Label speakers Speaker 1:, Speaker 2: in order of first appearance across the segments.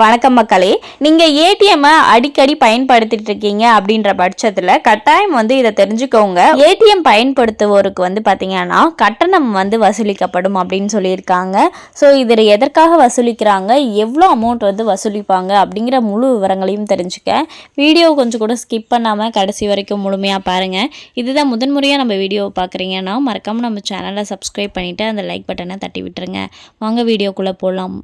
Speaker 1: வணக்கம் மக்களே. நீங்கள் ஏடிஎம்மை அடிக்கடி பயன்படுத்திட்டு இருக்கீங்க அப்படின்ற பட்சத்தில் கட்டாயம் வந்து இதை தெரிஞ்சுக்கோங்க. ஏடிஎம் பயன்படுத்துவோருக்கு வந்து பார்த்தீங்கன்னா கட்டணம் வந்து வசூலிக்கப்படும் அப்படின்னு சொல்லியிருக்காங்க. ஸோ இதில் எதற்காக வசூலிக்கிறாங்க? எவ்வளோ அமௌண்ட் வந்து வசூலிப்பாங்க? அப்படிங்கிற முழு விவரங்களையும் தெரிஞ்சுக்க. வீடியோ கொஞ்சம் கூட ஸ்கிப் பண்ணாமல் கடைசி வரைக்கும் முழுமையாக பாருங்கள் இதுதான் முதன்முறையாக நம்ம வீடியோவை பார்க்குறீங்கன்னா மறக்காமல் நம்ம சேனலை சப்ஸ்கிரைப் பண்ணிவிட்டு அந்த லைக் பட்டனை தட்டி விட்டுருங்க. வாங்க வீடியோக்குள்ளே போகலாம்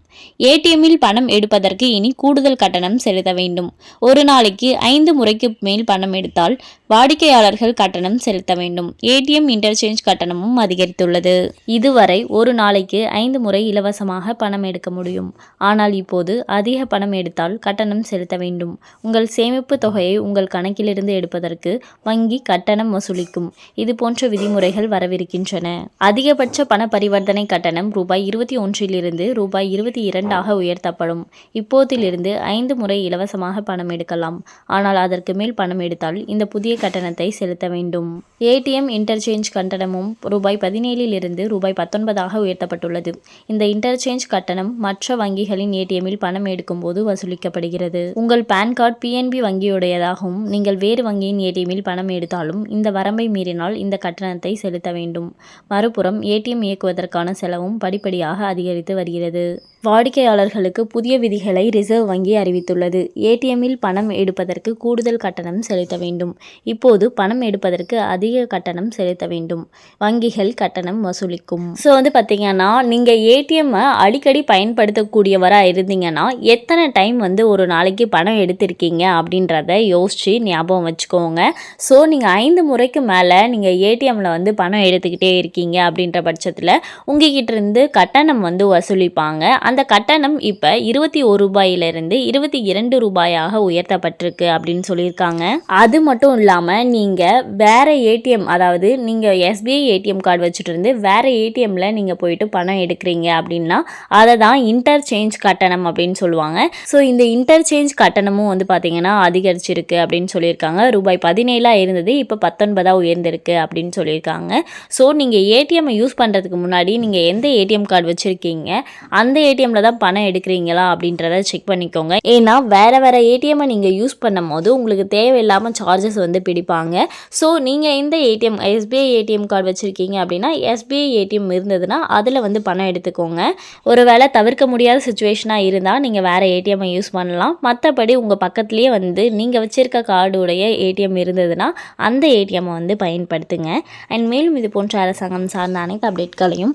Speaker 1: ஏடிஎம்மில் பணம் எடுப்பதற்கு இனி கூடுதல் கட்டணம் செலுத்த வேண்டும். ஒரு நாளைக்கு ஐந்து முறைக்கு மேல் பணம் எடுத்தால் வாடிக்கையாளர்கள் கட்டணம் செலுத்த வேண்டும். ஏடிஎம் இன்டர்சேஞ்ச் கட்டணமும் அதிகரித்துள்ளது. இதுவரை ஒரு நாளைக்கு ஐந்து முறை இலவசமாக பணம் எடுக்க முடியும். ஆனால் இப்போது அதிக பணம் எடுத்தால் கட்டணம் செலுத்த வேண்டும். உங்கள் சேமிப்பு தொகையை உங்கள் கணக்கிலிருந்து எடுப்பதற்கு வங்கி கட்டணம் வசூலிக்கும். இது போன்ற விதிமுறைகள் வரவிருக்கின்றன. அதிகபட்ச பண பரிவர்த்தனை கட்டணம் ரூபாய் இருபத்தி ஒன்றிலிருந்து ரூபாய் இருபத்தி இரண்டாக உயர்த்தப்படும். இப்போ இப்போதிலிருந்து ஐந்து முறை இலவசமாக பணம் எடுக்கலாம். ஆனால் அதற்கு மேல் பணம் எடுத்தால் இந்த புதிய கட்டணத்தை செலுத்த வேண்டும். ஏடிஎம் இன்டர்சேஞ்ச் கட்டணமும் ரூபாய் பதினேழிலிருந்து ரூபாய் பத்தொன்பதாக உயர்த்தப்பட்டுள்ளது. இந்த இன்டர்சேஞ்ச் கட்டணம் மற்ற வங்கிகளின் ஏடிஎம்மில் பணம் எடுக்கும்போது வசூலிக்கப்படுகிறது. உங்கள் பான் கார்டு பிஎன்பி வங்கியுடையதாகவும் நீங்கள் வேறு வங்கியின் ஏடிஎம்மில் பணம் எடுத்தாலும் இந்த வரம்பை மீறினால் இந்த கட்டணத்தை செலுத்த வேண்டும். மறுபுறம் ஏடிஎம் இயக்குவதற்கான செலவும் படிப்படியாக அதிகரித்து வருகிறது. வாடிக்கையாளர்களுக்கு புதிய விதிகளை ரிசர்வ் வங்கி அறிவித்துள்ளது. ஏடிஎம்மில் பணம் எடுப்பதற்கு கூடுதல் கட்டணம் செலுத்த வேண்டும். இப்போது பணம் எடுப்பதற்கு அதிக கட்டணம் செலுத்த வேண்டும். வங்கிகள் கட்டணம் வசூலிக்கும். ஸோ வந்து பார்த்தீங்கன்னா நீங்கள் ஏடிஎம்மை அடிக்கடி பயன்படுத்தக்கூடியவராக இருந்தீங்கன்னா எத்தனை டைம் வந்து ஒரு நாளைக்கு பணம் எடுத்திருக்கீங்க அப்படின்றத யோசித்து ஞாபகம் வச்சுக்கோங்க. ஸோ நீங்கள் ஐந்து முறைக்கு மேலே நீங்கள் ஏடிஎம்மில் வந்து பணம் எடுத்துக்கிட்டே இருக்கீங்க அப்படின்ற பட்சத்தில் உங்ககிட்ட இருந்து கட்டணம் வந்து வசூலிப்பாங்க. அந்த கட்டணம் இப்போ இருபத்தி ஒரு ரூபாயிலிருந்து இருபத்தி இரண்டு ரூபாயாக உயர்த்தப்பட்டிருக்கு அப்படின்னு சொல்லியிருக்காங்க. அது மட்டும் இல்லாமல் நீங்கள் வேறு ஏடிஎம் அதாவது நீங்கள் எஸ்பிஐ ஏடிஎம் கார்டு வச்சுட்டு இருந்து வேறு ஏடிஎம்மில் நீங்கள் போயிட்டு பணம் எடுக்கிறீங்க அப்படின்னா அதை தான் இன்டர்சேஞ்ச் கட்டணம் அப்படின்னு சொல்லுவாங்க. ஸோ இந்த இன்டர்சேஞ்ச் கட்டணமும் வந்து பார்த்திங்கன்னா அதிகரிச்சிருக்கு அப்படின்னு சொல்லியிருக்காங்க. ரூபாய் பதினேழாக இருந்தது இப்போ பத்தொன்பதாக உயர்ந்திருக்கு அப்படின்னு சொல்லியிருக்காங்க. ஸோ நீங்கள் ஏடிஎம்மை யூஸ் பண்ணுறதுக்கு முன்னாடி நீங்கள் எந்த ஏடிஎம் கார்டு வச்சுருக்கீங்க அந்த ஏடிஎம் ஏடிஎம்மில் தான் பணம் எடுக்கிறீங்களா அப்படின்றத செக் பண்ணிக்கோங்க. ஏன்னா வேறு வேறு ஏடிஎம்மை நீங்கள் யூஸ் பண்ணும் போது உங்களுக்கு தேவையில்லாமல் சார்ஜஸ் வந்து பிடிப்பாங்க. ஸோ நீங்கள் இந்த ஏடிஎம் எஸ்பிஐ ஏடிஎம் கார்டு வச்சுருக்கீங்க அப்படின்னா எஸ்பிஐ ஏடிஎம் இருந்ததுன்னா அதில் வந்து பணம் எடுத்துக்கோங்க. ஒருவேளை தவிர்க்க முடியாத சுச்சுவேஷனாக இருந்தால் நீங்கள் வேறு ஏடிஎம்மை யூஸ் பண்ணலாம். மற்றபடி உங்கள் பக்கத்துலேயே வந்து நீங்கள் வச்சுருக்க கார்டுடைய ஏடிஎம் இருந்ததுன்னா அந்த ஏடிஎம்மை வந்து பயன்படுத்துங்க. அண்ட் மேலும் இது போன்ற அரசாங்கம் சார்ந்த அனைத்து அப்டேட்களையும்